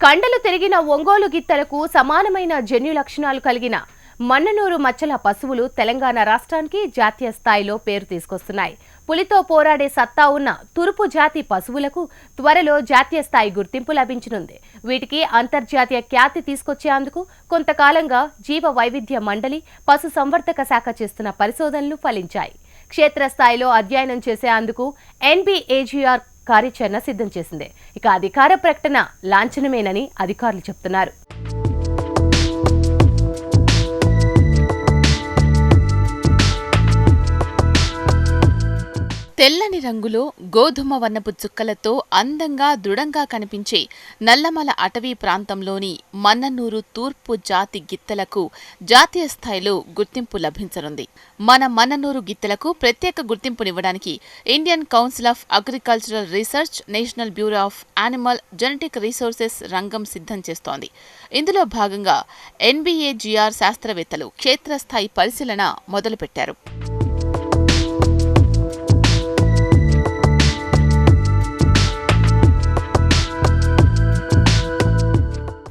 కండలు తిరిగిన ఒంగోలు గిత్తలకు సమానమైన జన్యు లక్షణాలు కలిగిన మన్ననూరు మచ్చల పశువులు తెలంగాణ రాష్ట్రానికి జాతీయ స్థాయిలో పేరు తీసుకొస్తున్నాయి. పులితో పోరాడే సత్తా ఉన్న తురుపు జాతి పశువులకు త్వరలో జాతీయ స్థాయి గుర్తింపు లభించనుంది. వీటికి అంతర్జాతీయ ఖ్యాతి తీసుకొచ్చేందుకు కొంతకాలంగా జీవ వైవిధ్య మండలి పశు సంవర్ధక శాఖ చేస్తున్న పరిశోధనలు ఫలించాయి. క్షేత్రస్థాయిలో అధ్యయనం చేసేందుకు ఎన్బిఏజీఆర్ కార్యాచరణ సిద్ధం చేసింది. ఇక అధికార ప్రకటన లాంఛనమేనని అధికారులు చెప్తున్నారు. తెల్లని రంగులో గోధుమ వర్ణపు చుక్కలతో అందంగా దృఢంగా కనిపించే నల్లమల అటవీ ప్రాంతంలోని మన్ననూరు తూర్పు జాతి గిత్తలకు జాతీయ స్థాయిలో గుర్తింపు లభించనుంది. మన మన్ననూరు గిత్తలకు ప్రత్యేక గుర్తింపునివ్వడానికి Indian Council of Agricultural Research National Bureau of Animal Genetic Resources రంగం సిద్ధం చేస్తోంది. ఇందులో భాగంగా ఎన్బీఏజీఆర్ శాస్త్రవేత్తలు క్షేత్రస్థాయి పరిశీలన మొదలుపెట్టారు.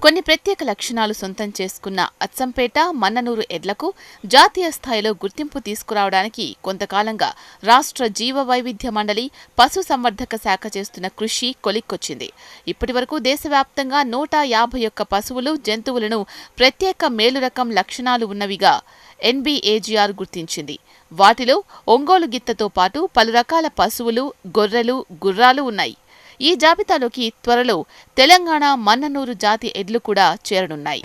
కొన్ని ప్రత్యేక లక్షణాలు సొంతం చేసుకున్న అచ్చంపేట మన్ననూరు ఎడ్లకు జాతీయ స్థాయిలో గుర్తింపు తీసుకురావడానికి కొంతకాలంగా రాష్ట్ర జీవ వైవిధ్య మండలి పశు సంవర్ధక శాఖ చేస్తున్న కృషి కొలిక్కొచ్చింది. ఇప్పటివరకు దేశవ్యాప్తంగా నూట యాభై ఒక్క పశువులు జంతువులను ప్రత్యేక మేలు రకం లక్షణాలు ఉన్నవిగా ఎన్బీఏజీఆర్ గుర్తించింది. వాటిలో ఒంగోలు గిత్తతో పాటు పలు రకాల పశువులు గొర్రెలు గుర్రాలు ఉన్నాయి. ఈ జాబితాలోకి త్వరలో తెలంగాణ మన్ననూరు జాతి ఎడ్లు కూడా చేరనున్నాయి.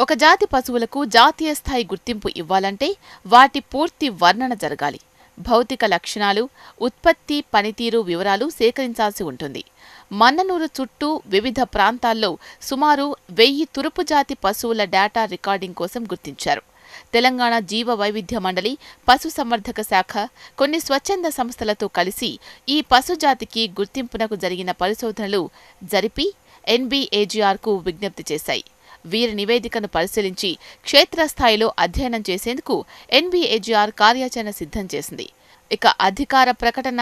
ఒక జాతి పశువులకు జాతీయ స్థాయి గుర్తింపు ఇవ్వాలంటే వాటి పూర్తి వర్ణన జరగాలి. భౌతిక లక్షణాలు ఉత్పత్తి పనితీరు వివరాలు సేకరించాల్సి ఉంటుంది. మన్ననూరు చుట్టూ వివిధ ప్రాంతాల్లో సుమారు వెయ్యి తురుపు జాతి పశువుల డేటా రికార్డింగ్ కోసం గుర్తించారు. తెలంగాణ జీవ వైవిధ్య మండలి పశు సంవర్ధక శాఖ కొన్ని స్వచ్ఛంద సంస్థలతో కలిసి ఈ పశుజాతికి గుర్తింపునకు జరిగిన పరిశోధనలు జరిపి ఎన్బీఏజీఆర్కు విజ్ఞప్తి చేశాయి. వీరి నివేదికను పరిశీలించి క్షేత్రస్థాయిలో అధ్యయనం చేసేందుకు ఎన్బీఏజీఆర్ కార్యాచరణ సిద్ధం చేసింది. ఇక అధికార ప్రకటన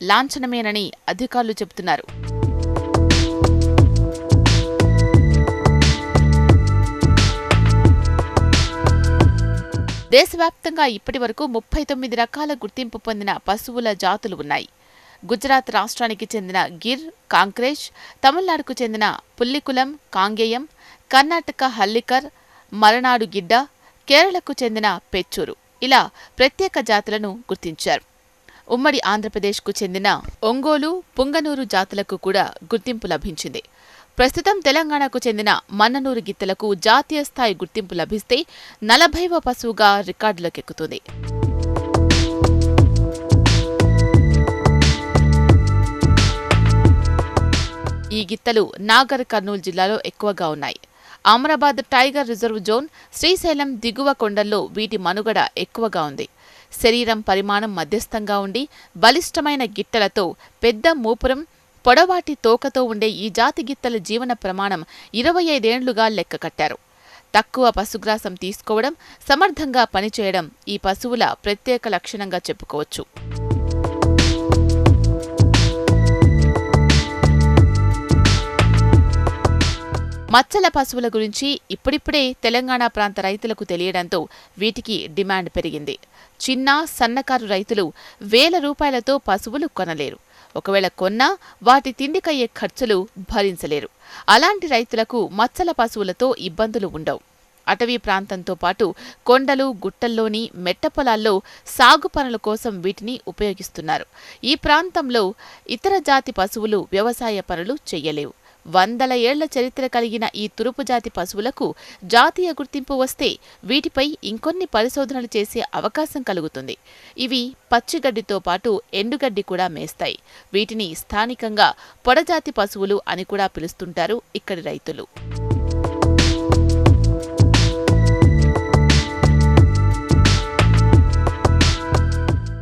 లాంఛనమేనని అధికారులు చెబుతున్నారు. దేశవ్యాప్తంగా ఇప్పటి వరకు ముప్పై తొమ్మిది రకాల గుర్తింపు పొందిన పశువుల జాతులు ఉన్నాయి. గుజరాత్ రాష్ట్రానికి చెందిన గిర్ కాంక్రేజ్ తమిళనాడుకు చెందిన పుల్లికులం కాంగేయం కర్ణాటక హల్లికర్ మలనాడు గిడ్డ కేరళకు చెందిన పెచ్చూరు. ఇలా ప్రత్యేక జాతులను గుర్తించారు. ఉమ్మడి ఆంధ్రప్రదేశ్కు చెందిన ఒంగోలు పుంగనూరు జాతులకు కూడా గుర్తింపు లభించింది. ప్రస్తుతం తెలంగాణకు చెందిన మన్ననూరు గిత్తలకు జాతీయ స్థాయి గుర్తింపు లభిస్తే నలభైవ పశువుగా రికార్డులకెక్కుతుంది. ఈ గిత్తలు నాగర్ కర్నూలు జిల్లాలో ఎక్కువగా ఉన్నాయి. Amrabad tiger reserve zone Srisailam దిగువ కొండల్లో వీటి మనుగడ ఎక్కువగా ఉంది. శరీరం పరిమాణం మధ్యస్థంగా ఉండి బలిష్టమైన గిట్టలతో పెద్ద మూపురం పొడవాటి తోకతో ఉండే ఈ జాతి గిత్తల జీవన ప్రమాణం ఇరవై ఐదేండ్లుగా లెక్క కట్టారు. తక్కువ పశుగ్రాసం తీసుకోవడం సమర్థంగా పనిచేయడం ఈ పశువుల ప్రత్యేక లక్షణంగా చెప్పుకోవచ్చు. మచ్చల పశువుల గురించి ఇప్పుడిప్పుడే తెలంగాణ ప్రాంత రైతులకు తెలియడంతో వీటికి డిమాండ్ పెరిగింది. చిన్న సన్నకారు రైతులు వేల రూపాయలతో పశువులు కొనలేరు. ఒకవేళ కొన్నా వాటి తిండికయ్యే ఖర్చులు భరించలేరు. అలాంటి రైతులకు మచ్చల పశువులతో ఇబ్బందులు ఉండవు. అటవీ ప్రాంతంతో పాటు కొండలు గుట్టల్లోని మెట్ట పొలాల్లో సాగు పనుల కోసం వీటిని ఉపయోగిస్తున్నారు. ఈ ప్రాంతంలో ఇతర జాతి పశువులు వ్యవసాయ పనులు చెయ్యలేవు వందల ఏళ్ళ చరిత్ర కలిగిన ఈ తురుపు జాతి పశువులకు జాతీయ గుర్తింపు వస్తే వీటిపై ఇంకొన్ని పరిశోధనలు చేసే అవకాశం కలుగుతుంది. ఇవి పచ్చిగడ్డితో పాటు ఎండుగడ్డి కూడా మేస్తాయి. వీటిని స్థానికంగా పొడజాతి పశువులు అని కూడా పిలుస్తుంటారు ఇక్కడి రైతులు.